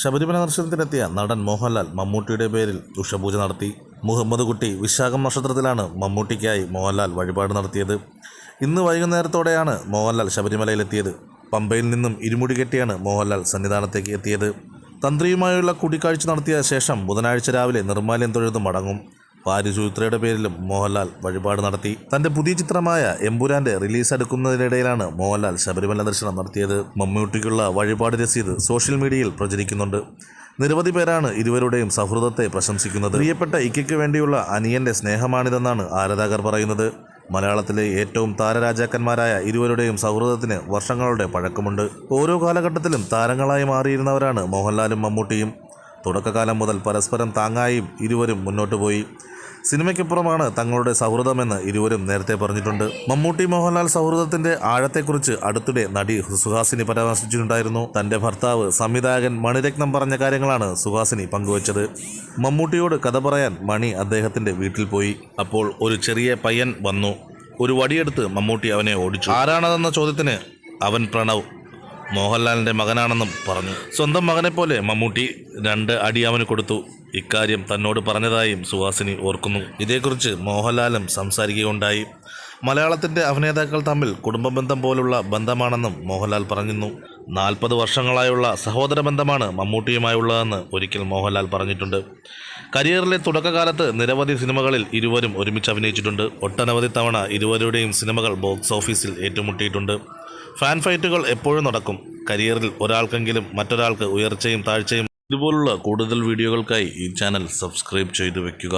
ശബരിമല ദർശനത്തിനെത്തിയ നടൻ മോഹൻലാൽ മമ്മൂട്ടിയുടെ പേരിൽ ഉഷപൂജ നടത്തി. മുഹമ്മദ് കുട്ടി വിശാഖം നക്ഷത്രത്തിലാണ് മമ്മൂട്ടിക്കായി മോഹൻലാൽ വഴിപാട് നടത്തിയത്. ഇന്ന് വൈകുന്നേരത്തോടെയാണ് മോഹൻലാൽ ശബരിമലയിലെത്തിയത്. പമ്പയിൽ നിന്നും ഇരുമുടി കെട്ടിയാണ് മോഹൻലാൽ സന്നിധാനത്തേക്ക് എത്തിയത്. തന്ത്രിയുമായുള്ള കൂടിക്കാഴ്ച നടത്തിയ ശേഷം ബുധനാഴ്ച രാവിലെ നിർമ്മാല്യം തൊഴുത് മടങ്ങും. ഭാര്യ പേരിലും മോഹൻലാൽ വഴിപാട് നടത്തി. തന്റെ പുതിയ ചിത്രമായ എമ്പുരാന്റെ റിലീസ് അടുക്കുന്നതിനിടയിലാണ് മോഹൻലാൽ ശബരിമല ദർശനം നടത്തിയത്. മമ്മൂട്ടിക്കുള്ള വഴിപാട് രസീത് സോഷ്യൽ മീഡിയയിൽ പ്രചരിക്കുന്നുണ്ട്. നിരവധി പേരാണ് ഇരുവരുടെയും സൗഹൃദത്തെ പ്രശംസിക്കുന്നത്. പ്രിയപ്പെട്ട ഇക്കയ്ക്ക് വേണ്ടിയുള്ള അനിയന്റെ സ്നേഹമാണിതെന്നാണ് ആരാധകർ പറയുന്നത്. മലയാളത്തിലെ ഏറ്റവും താരരാജാക്കന്മാരായ ഇരുവരുടെയും സൗഹൃദത്തിന് വർഷങ്ങളുടെ പഴക്കമുണ്ട്. ഓരോ കാലഘട്ടത്തിലും താരങ്ങളായി മാറിയിരുന്നവരാണ് മോഹൻലാലും മമ്മൂട്ടിയും. തുടക്കകാലം മുതൽ പരസ്പരം താങ്ങായും ഇരുവരും മുന്നോട്ട് പോയി. സിനിമയ്ക്കപ്പുറമാണ് തങ്ങളുടെ സൗഹൃദമെന്ന് ഇരുവരും നേരത്തെ പറഞ്ഞിട്ടുണ്ട്. മമ്മൂട്ടി മോഹൻലാൽ സൗഹൃദത്തിന്റെ ആഴത്തെക്കുറിച്ച് അടുത്തിടെ നടി സുഹാസിനി പരാമർശിച്ചിട്ടുണ്ടായിരുന്നു. തന്റെ ഭർത്താവ് സംവിധായകൻ മണിരത്നം പറഞ്ഞ കാര്യങ്ങളാണ് സുഹാസിനി പങ്കുവച്ചത്. മമ്മൂട്ടിയോട് കഥ പറയാൻ മണി അദ്ദേഹത്തിന്റെ വീട്ടിൽ പോയി. അപ്പോൾ ഒരു ചെറിയ പയ്യൻ വന്നു. ഒരു വടിയെടുത്ത് മമ്മൂട്ടി അവനെ ഓടിച്ചു. ആരാണതെന്ന ചോദ്യത്തിന് അവൻ പ്രണവ്. മോഹൻലാലിന്റെ മകനാണെന്നും പറഞ്ഞു. സ്വന്തം മകനെപ്പോലെ മമ്മൂട്ടി രണ്ട് അടി അവന് കൊടുത്തു. ഇക്കാര്യം തന്നോട് പറഞ്ഞതായും സുഹാസിനി ഓർക്കുന്നു. ഇതേക്കുറിച്ച് മോഹൻലാലും സംസാരിക്കുകയുണ്ടായി. മലയാളത്തിന്റെ അഭിനേതാക്കൾ തമ്മിൽ കുടുംബ ബന്ധം പോലുള്ള ബന്ധമാണെന്നും മോഹൻലാൽ പറഞ്ഞിരുന്നു. നാൽപ്പത് വർഷങ്ങളായുള്ള സഹോദര ബന്ധമാണ് മമ്മൂട്ടിയുമായുള്ളതെന്ന് ഒരിക്കൽ മോഹൻലാൽ പറഞ്ഞിട്ടുണ്ട്. കരിയറിലെ തുടക്കകാലത്ത് നിരവധി സിനിമകളിൽ ഇരുവരും ഒരുമിച്ച് അഭിനയിച്ചിട്ടുണ്ട്. ഒട്ടനവധി തവണ ഇരുവരുടെയും സിനിമകൾ ബോക്സ് ഓഫീസിൽ ഏറ്റുമുട്ടിയിട്ടുണ്ട്. ഫാൻ ഫൈറ്റുകൾ എപ്പോഴും നടക്കും. കരിയറിൽ ഒരാൾക്കെങ്കിലും മറ്റൊരാൾക്ക് ഉയർച്ചയും താഴ്ചയും ഇതുപോലുള്ള കൂടുതൽ വീഡിയോകൾക്കായി ഈ ചാനൽ സബ്സ്ക്രൈബ് ചെയ്തു വെക്കുക